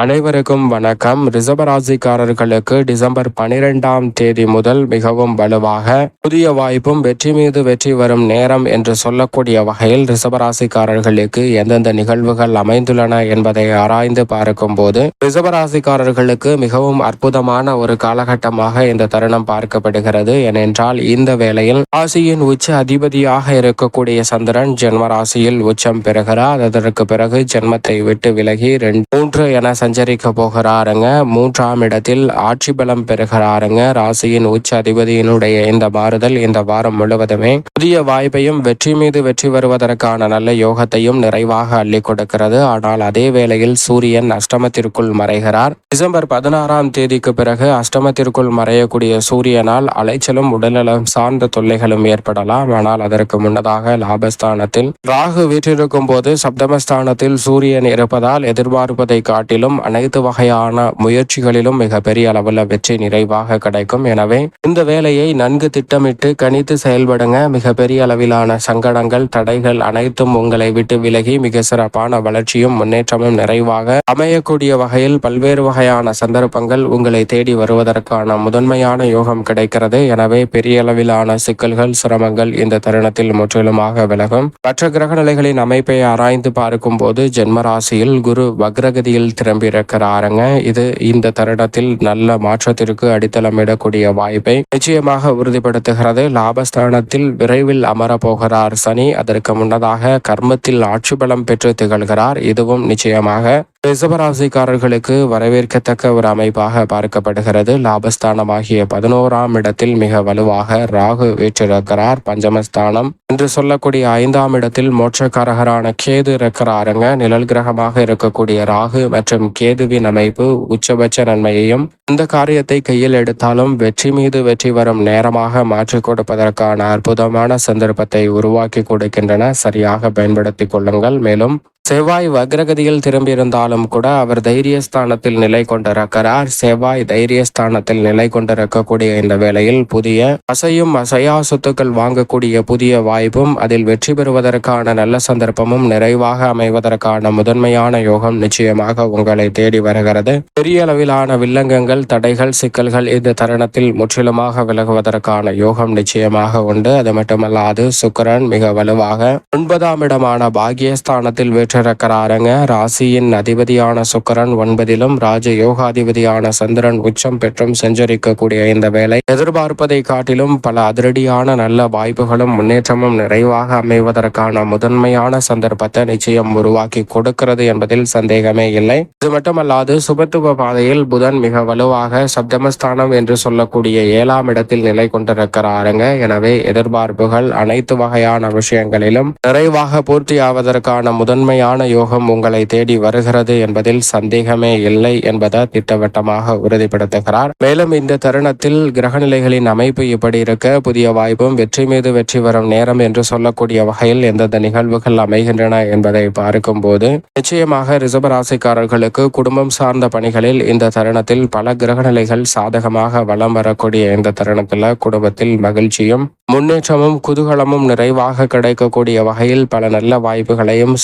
அனைவருக்கும் வணக்கம். ரிசர்வராசிக்காரர்களுக்கு டிசம்பர் பனிரெண்டாம் தேதி முதல் மிகவும் வலுவாக புதிய வாய்ப்பும் வெற்றி மீது வெற்றி வரும் நேரம் என்று சொல்லக்கூடிய வகையில் ரிசபராசிக்காரர்களுக்கு எந்தெந்த நிகழ்வுகள் அமைந்துள்ளன என்பதை ஆராய்ந்து பார்க்கும் போது ரிசபராசிக்காரர்களுக்கு மிகவும் அற்புதமான ஒரு காலகட்டமாக இந்த தருணம் பார்க்கப்படுகிறது. ஏனென்றால் இந்த வேளையில் ராசியின் உச்ச அதிபதியாக இருக்கக்கூடிய சந்திரன் ஜென்ம ராசியில் உச்சம் பெறுகிறார். அதற்கு பிறகு ஜென்மத்தை விட்டு விலகி ரெண்டு மூன்று என சஞ்சரிக்க போகிறாருங்க மூன்றாம் இடத்தில் ஆட்சி பலம் பெறுகிறாருங்க. ராசியின் உச்ச அதிபதியினுடைய இந்த மாறுதல் இந்த வாரம் முழுவதுமே புதிய வாய்ப்பையும் வெற்றி மீது வெற்றி வருவதற்கான நல்ல யோகத்தையும் நிறைவாக அள்ளி கொடுக்கிறது. ஆனால் அதே வேளையில் சூரியன் அஷ்டமத்திற்குள் மறைகிறார். டிசம்பர் பதினாறாம் தேதிக்கு பிறகு அஷ்டமத்திற்குள் மறையக்கூடிய சூரியனால் அலைச்சலும் உடல்நலம் சார்ந்த தொல்லைகளும் ஏற்படலாம். ஆனால் அதற்கு முன்னதாக லாபஸ்தானத்தில் ராகு வீற்றிருக்கும் போது சப்தமஸ்தானத்தில் சூரியன் இருப்பதால் எதிர்பார்ப்பதை காட்டிலும் அனைத்து வகையான முயற்சிகளிலும் மிகப்பெரிய அளவில் வெற்றி நிறைவாக கிடைக்கும். எனவே இந்த வேலையை நன்கு திட்டமிட்டு கணித்து செயல்படுங்க. மிக பெரிய அளவிலான சங்கடங்கள் தடைகள் அனைத்தும் உங்களை விட்டு விலகி மிக சிறப்பான வளர்ச்சியும் முன்னேற்றமும் நிறைவாக அமையக்கூடிய வகையில் பல்வேறு வகையான சந்தர்ப்பங்கள் உங்களை தேடி வருவதற்கான முதன்மையான யோகம் கிடைக்கிறது. எனவே பெரிய அளவிலான சிக்கல்கள் சிரமங்கள் இந்த தருணத்தில் முற்றிலுமாக விலகும். மற்ற கிரக நிலைகளின் அமைப்பை ஆராய்ந்து பார்க்கும் போது ஜென்ம ராசியில் குரு வக்ரகதியில் நம்பியிருக்கிறாருங்க இது இந்த தருணத்தில் நல்ல மாற்றத்திற்கு அடித்தளமிடக்கூடிய வாய்ப்பை நிச்சயமாக உறுதிப்படுத்துகிறது. லாபஸ்தானத்தில் விரைவில் அமரப்போகிறார் சனி. அதற்கு முன்னதாக கர்மத்தில் ஆட்சி பலம் பெற்று திகழ்கிறார். இதுவும் நிச்சயமாக ரிசபராசிக்காரர்களுக்கு வரவேற்கத்தக்க ஒரு அமைப்பாக பார்க்கப்படுகிறது. லாபஸ்தானமாகிய பதினோராம் இடத்தில் மிக வலுவாக ராகு வீற்றிருக்கிறார். பஞ்சமஸ்தானம் என்று சொல்லக்கூடிய ஐந்தாம் இடத்தில் மோட்சக்காரகரான கேது இருக்கிறாருங்க. நிழல் கிரகமாக இருக்கக்கூடிய ராகு மற்றும் கேதுவின் அமைப்பு உச்சபட்ச நன்மையையும் இந்த காரியத்தை கையில் எடுத்தாலும் வெற்றி மீது வெற்றி வரும் நேரமாக மாற்றிக் கொடுப்பதற்கான அற்புதமான சந்தர்ப்பத்தை உருவாக்கி கொடுக்கின்றன. சரியாக பயன்படுத்திக் கொள்ளுங்கள். மேலும் செவ்வாய் வக்ரகதியில் திரும்பியிருந்தாலும் கூட அவர் தைரியஸ்தானத்தில் நிலை கொண்டிருக்கிறார். செவ்வாய் தைரியஸ்தானத்தில் நிலை கொண்டிருக்கக்கூடிய இந்த வேளையில் புதிய அசையும் அசையா சொத்துக்கள் வாங்கக்கூடிய புதிய வாய்ப்பும் அதில் வெற்றி பெறுவதற்கான நல்ல சந்தர்ப்பமும் நிறைவாக அமைவதற்கான முதன்மையான யோகம் நிச்சயமாக உங்களை தேடி வருகிறது. பெரிய அளவிலான வில்லங்கங்கள் தடைகள் சிக்கல்கள் இந்த தருணத்தில் முற்றிலுமாக விலகுவதற்கான யோகம் நிச்சயமாக உண்டு. அது மட்டுமல்லாது சுக்கரன் மிக வலுவாக ஒன்பதாம் இடமான பாகியஸ்தானத்தில் பெற்றிருக்கிறாருங்க ராசியின் அதிபதியான சுக்கரன் ஒன்பதிலும் ராஜ யோகாதிபதியான சந்திரன் உச்சம் பெற்றும் செஞ்சரிக்கக்கூடிய இந்த வேலை எதிர்பார்ப்பதை காட்டிலும் பல அதிரடியான நல்ல வாய்ப்புகளும் முன்னேற்றமும் நிறைவாக அமைவதற்கான முதன்மையான சந்தர்ப்பத்தை நிச்சயம் உருவாக்கி கொடுக்கிறது என்பதில் சந்தேகமே இல்லை. இது மட்டுமல்லாது சுபத்துவ பாதையில் புதன் மிக வலுவாக சப்தமஸ்தானம் என்று சொல்லக்கூடிய ஏழாம் இடத்தில் நிலை கொண்டிருக்கிறாருங்க. எனவே எதிர்பார்ப்புகள் அனைத்து வகையான விஷயங்களிலும் நிறைவாக பூர்த்தியாவதற்கான முதன்மையான யோகம் உங்களை தேடி வருகிறது என்பதில் சந்தேகமே இல்லை என்பதை திட்டவட்டமாக உறுதிப்படுத்துகிறார். மேலும் இந்த தருணத்தில் கிரகநிலைகளின் அமைப்பு இப்படி இருக்க புதிய வாய்ப்பும் வெற்றி மீது வெற்றி வரும் நேரம் என்று சொல்லக்கூடிய வகையில் எந்தெந்த நிகழ்வுகள் அமைகின்றன என்பதை பார்க்கும் போது நிச்சயமாக ரிசபராசிக்காரர்களுக்கு குடும்பம் சார்ந்த பணிகளில் இந்த தருணத்தில் பல கிரகநிலைகள் சாதகமாக வலம் வரக்கூடிய இந்த தருணத்தில் குடும்பத்தில் மகிழ்ச்சியும் முன்னேற்றமும் குதூகலமும் நிறைவாக கிடைக்கக்கூடிய வகையில் பல நல்ல வாய்ப்புகளையும்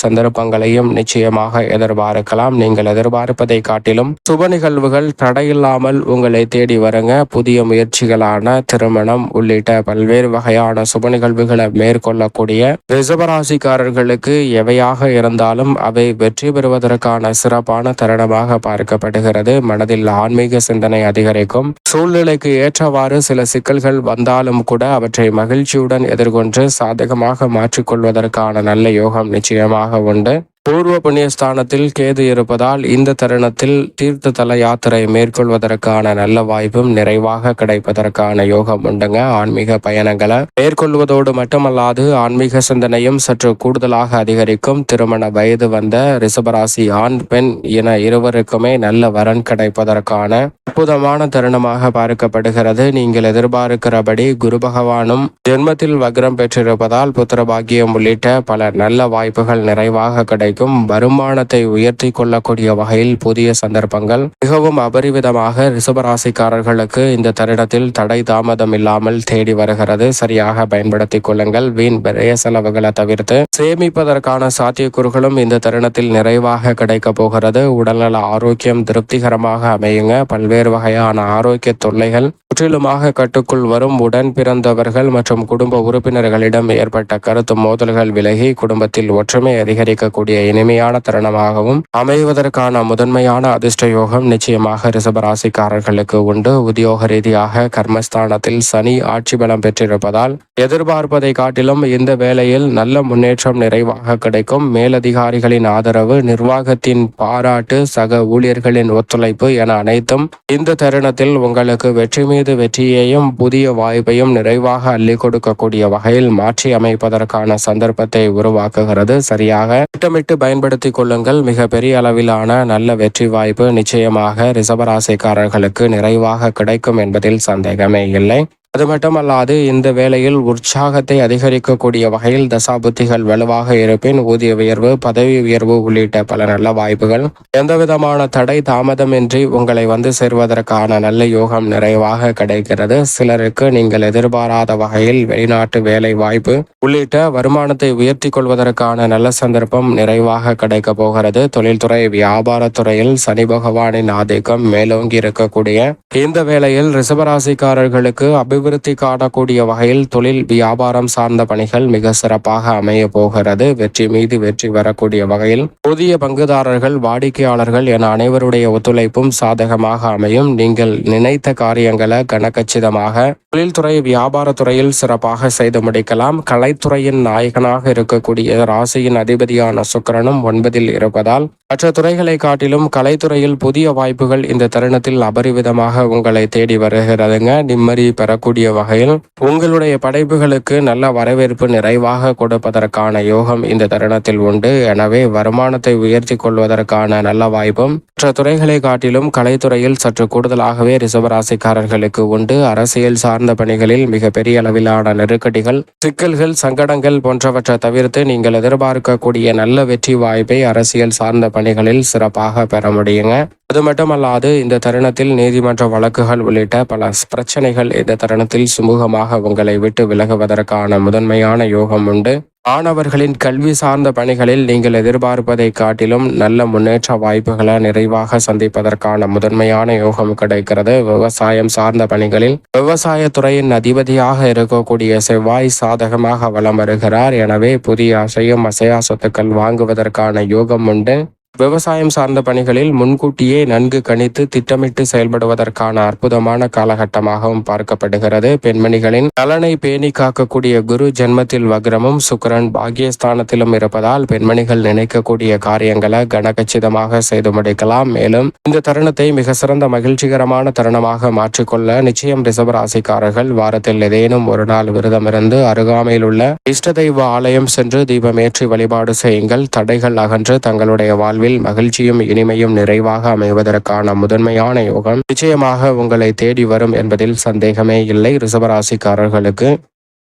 சந்தர்ப்பங்களையும் நிச்சயமாக எதிர்பார்க்கலாம். நீங்கள் எதிர்பார்ப்பதை காட்டிலும் சுப நிகழ்வுகள் தடையில்லாமல் உங்களை தேடி வருங்க. புதிய முயற்சிகளான திருமணம் உள்ளிட்ட பல்வேறு வகையான சுப நிகழ்வுகளை மேற்கொள்ளக்கூடிய ரிசபராசிக்காரர்களுக்கு எவையாக இருந்தாலும் அவை வெற்றி பெறுவதற்கான சிறப்பான தருணமாக பார்க்கப்படுகிறது. மனதில் ஆன்மீக சிந்தனை அதிகரிக்கும். சூழ்நிலைக்கு ஏற்றவாறு சில சிக்கல்கள் வந்தாலும் கூட அவற்றை மகிழ்ச்சியுடன் எதிர்கொண்டு சாதகமாக மாற்றிக்கொள்வதற்கான நல்ல யோகம் நிச்சயமாக உண்டு. பூர்வ புண்ணியஸ்தானத்தில் கேது இருப்பதால் இந்த தருணத்தில் தீர்த்த தல யாத்திரை மேற்கொள்வதற்கான நல்ல வாய்ப்பும் நிறைவாக கிடைப்பதற்கான யோகம் உண்டுங்க. ஆன்மீக பயணங்களை மேற்கொள்வதோடு மட்டுமல்லாது ஆன்மீக சிந்தனையும் சற்று கூடுதலாக அதிகரிக்கும். திருமண வயது வந்த ரிஷபராசி ஆண் பெண் என இருவருக்குமே நல்ல வரன் கிடைப்பதற்கான அற்புதமான தருணமாக பார்க்கப்படுகிறது. நீங்கள் எதிர்பார்க்கிறபடி குரு பகவானும் ஜென்மத்தில் வக்ரம் பெற்றிருப்பதால் புத்திர பாக்கியம் உள்ளிட்ட பல நல்ல வாய்ப்புகள் நிறைவாக கிடைக்கும். கிடைக்கும் வருமானத்தை உயர்த்தி கொள்ளக்கூடிய வகையில் புதிய சந்தர்ப்பங்கள். மிகவும் அபரிவிதமாக ரிசபராசிக்காரர்களுக்கு இந்த தருணத்தில் தடை தாமதம் இல்லாமல் தேடி வருகிறது. சரியாக பயன்படுத்திக் கொள்ளுங்கள். வீண் பெரிய செலவுகளை தவிர்த்து சேமிப்பதற்கான சாத்தியக்கூறுகளும் இந்த தருணத்தில் நிறைவாக கிடைக்க போகிறது. உடல்நல ஆரோக்கியம் திருப்திகரமாக அமையுங்க. பல்வேறு வகையான ஆரோக்கிய தொல்லைகள் முற்றிலுமாக கட்டுக்குள் வரும். உடன் பிறந்தவர்கள் மற்றும் குடும்ப உறுப்பினர்களிடம் ஏற்பட்ட கருத்து மோதல்கள் விலகி குடும்பத்தில் ஒற்றுமை அதிகரிக்கக்கூடிய இனிமையான தருணமாகவும் அமைவதற்கான முதன்மையான அதிர்ஷ்ட யோகம் நிச்சயமாக ரிசபராசிக்காரர்களுக்கு உண்டு. உத்தியோக ரீதியாக கர்மஸ்தானத்தில் சனி ஆட்சி பலம் பெற்றிருப்பதால் எதிர்பார்ப்பதை காட்டிலும் இந்த வேளையில் நல்ல முன்னேற்றம் நிறைவாக கிடைக்கும். மேலதிகாரிகளின் ஆதரவு நிர்வாகத்தின் பாராட்டு சக ஊழியர்களின் ஒத்துழைப்பு என அனைத்தும் இந்த தருணத்தில் உங்களுக்கு வெற்றி மீது வெற்றியையும் புதிய வாய்ப்பையும் நிறைவாக அள்ளி கொடுக்கக்கூடிய வகையில் மாற்றி அமைப்பதற்கான சந்தர்ப்பத்தை உருவாக்குகிறது. சரியாக திட்டமிட்டு பயன்படுத்திக் கொள்ளுங்கள். மிக பெரிய அளவிலான நல்ல வெற்றி வாய்ப்பு நிச்சயமாக ரிசபராசிக்காரர்களுக்கு நிறைவாக கிடைக்கும் என்பதில் சந்தேகமே இல்லை. அது மட்டுமல்லாது இந்த வேளையில் உற்சாகத்தை அதிகரிக்கக்கூடிய வகையில் தசாபுத்திகள் வலுவாக இருப்பின் ஊதிய உயர்வு பதவி உயர்வு உள்ளிட்ட பல நல்ல வாய்ப்புகள். எந்தவிதமான தடை தாமதமின்றி உங்களை வந்து சேர்வதற்கான நல்ல யோகம் நிறைவாக கிடைக்கிறது. சிலருக்கு நீங்கள் எதிர்பாராத வகையில் வெளிநாட்டு வேலை வாய்ப்பு உள்ளிட்ட வருமானத்தை உயர்த்தி கொள்வதற்கான நல்ல சந்தர்ப்பம் நிறைவாக கிடைக்க போகிறது. தொழில்துறை வியாபாரத்துறையில் சனி பகவானின் ஆதிக்கம் மேலோங்கி இருக்கக்கூடிய இந்த வேளையில் ரிசபராசிக்காரர்களுக்கு அபிவிருத்தி காணக்கூடிய வகையில் தொழில் வியாபாரம் சார்ந்த பணிகள் மிக சிறப்பாக அமைய போகிறது. வெற்றி மீது வெற்றி வரக்கூடிய வகையில் புதிய பங்குதாரர்கள் வாடிக்கையாளர்கள் என அனைவருடைய ஒத்துழைப்பும் சாதகமாக அமையும். நீங்கள் நினைத்த காரியங்களை கனகச்சிதமாக தொழில்துறை வியாபாரத்துறையில் சிறப்பாக செய்து முடிக்கலாம். கலைத்துறையின் நாயகனாக இருக்கக்கூடிய ராசியின் அதிபதியான சுக்கரனும் ஒன்பதில் இருப்பதால் மற்ற துறைகளை காட்டிலும் கலைத்துறையில் புதிய வாய்ப்புகள் இந்த தருணத்தில் அபரிவிதமாக உங்களை தேடி வருகிறதுங்க. நிம்மதி பெறக்கூடிய வகையில் உங்களுடைய படைப்புகளுக்கு நல்ல வரவேற்பு நிறைவாக கொடுப்பதற்கான யோகம் இந்த தருணத்தில் உண்டு. எனவே வருமானத்தை உயர்த்தி கொள்வதற்கான நல்ல வாய்ப்பும் மற்ற துறைகளை காட்டிலும் கலைத்துறையில் சற்று கூடுதலாகவே ரிசவராசிக்காரர்களுக்கு உண்டு. அரசியல் சார்ந்த பணிகளில் மிக பெரிய அளவிலான நெருக்கடிகள் சிக்கல்கள் சங்கடங்கள் போன்றவற்றை தவிர்த்து நீங்கள் எதிர்பார்க்கக்கூடிய நல்ல வெற்றி வாய்ப்பை அரசியல் சார்ந்த பணிகளில் சிறப்பாக பெற முடியுங்க. அது மட்டுமல்லாது இந்த தருணத்தில் நீதிமன்ற வழக்குகள் உள்ளிட்ட பல பிரச்சனைகள் இந்த தருணத்தில் சுமூகமாக உங்களை விட்டு விலகுவதற்கான முதன்மையான யோகம் உண்டு. மாணவர்களின் கல்வி சார்ந்த பணிகளில் நீங்கள் எதிர்பார்ப்பதை காட்டிலும் நல்ல முன்னேற்ற வாய்ப்புகளை நிறைவாக சந்திப்பதற்கான முதன்மையான யோகம் கிடைக்கிறது. விவசாயம் சார்ந்த பணிகளில் விவசாயத்துறையின் அதிபதியாக இருக்கக்கூடிய செவ்வாய் சாதகமாக வலம் வருகிறார். எனவே புதிய அசையும் அசையா சொத்துக்கள் வாங்குவதற்கான யோகம் உண்டு. விவசாயம் சார்ந்த பணிகளில் முன்கூட்டியே நன்கு கணித்து திட்டமிட்டு செயல்படுவதற்கான அற்புதமான காலகட்டமாகவும் பார்க்கப்படுகிறது. பெண்மணிகளின் நலனை பேணி காக்கக்கூடிய குரு ஜென்மத்தில் வக்ரமும் சுக்கரன் பாக்கியஸ்தானத்திலும் இருப்பதால் பெண்மணிகள் நினைக்கக்கூடிய காரியங்களை கனகச்சிதமாக செய்து முடிக்கலாம். மேலும் இந்த தருணத்தை மிக சிறந்த மகிழ்ச்சிகரமான தருணமாக மாற்றிக்கொள்ள நிச்சயம் ரிசர்வ ராசிக்காரர்கள் வாரத்தில் ஏதேனும் ஒரு நாள் விரதமிருந்து அருகாமையில் உள்ள இஷ்ட தெய்வ ஆலயம் சென்று தீபமேற்றி வழிபாடு செய்யுங்கள். தடைகள் அகன்று தங்களுடைய வாழ்வில் வாழ்வில் மகிழ்ச்சியும் இனிமையும் நிறைவாக அமைவதற்கான முதன்மையான யோகம் நிச்சயமாக உங்களை தேடி வரும் என்பதில் சந்தேகமே இல்லை. ரிசபராசிக்காரர்களுக்கு